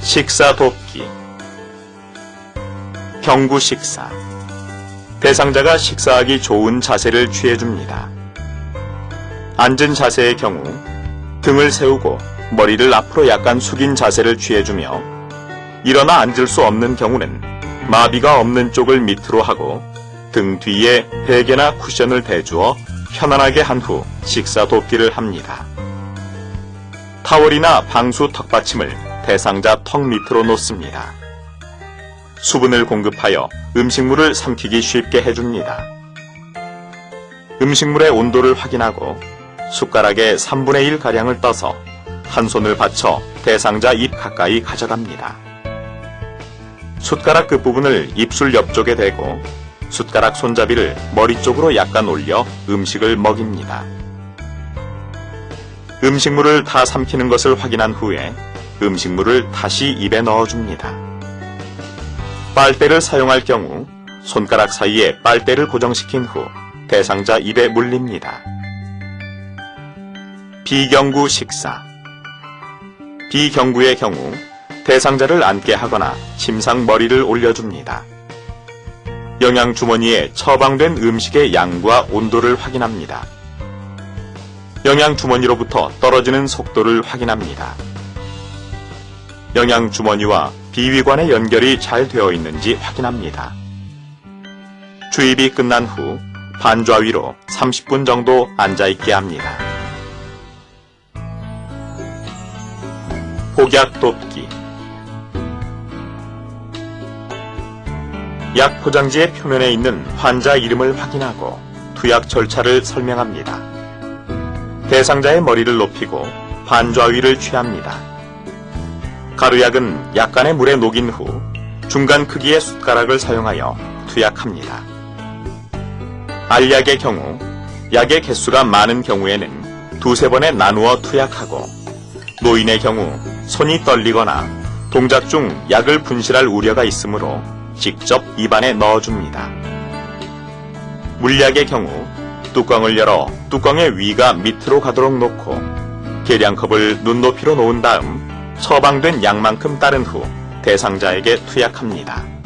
식사 돕기 경구 식사 대상자가 식사하기 좋은 자세를 취해줍니다. 앉은 자세의 경우 등을 세우고 머리를 앞으로 약간 숙인 자세를 취해주며 일어나 앉을 수 없는 경우는 마비가 없는 쪽을 밑으로 하고 등 뒤에 베개나 쿠션을 대주어 편안하게 한 후 식사 돕기를 합니다. 타월이나 방수 턱받침을 대상자 턱 밑으로 놓습니다. 수분을 공급하여 음식물을 삼키기 쉽게 해줍니다. 음식물의 온도를 확인하고 숟가락에 3분의 1 가량을 떠서 한 손을 받쳐 대상자 입 가까이 가져갑니다. 숟가락 끝부분을 입술 옆쪽에 대고 숟가락 손잡이를 머리 쪽으로 약간 올려 음식을 먹입니다. 음식물을 다 삼키는 것을 확인한 후에 음식물을 다시 입에 넣어줍니다. 빨대를 사용할 경우 손가락 사이에 빨대를 고정시킨 후 대상자 입에 물립니다. 비경구 식사 비경구의 경우 대상자를 앉게 하거나 침상 머리를 올려줍니다. 영양 주머니에 처방된 음식의 양과 온도를 확인합니다. 영양 주머니로부터 떨어지는 속도를 확인합니다. 영양 주머니와 비위관의 연결이 잘 되어 있는지 확인합니다. 주입이 끝난 후 반좌 위로 30분 정도 앉아있게 합니다. 복약 돕기 약 포장지의 표면에 있는 환자 이름을 확인하고 투약 절차를 설명합니다. 대상자의 머리를 높이고 반좌위를 취합니다. 가루약은 약간의 물에 녹인 후 중간 크기의 숟가락을 사용하여 투약합니다. 알약의 경우 약의 개수가 많은 경우에는 두세 번에 나누어 투약하고 노인의 경우 손이 떨리거나 동작 중 약을 분실할 우려가 있으므로 직접 입안에 넣어줍니다. 물약의 경우 뚜껑을 열어 뚜껑의 위가 밑으로 가도록 놓고 계량컵을 눈높이로 놓은 다음 처방된 양만큼 따른 후 대상자에게 투약합니다.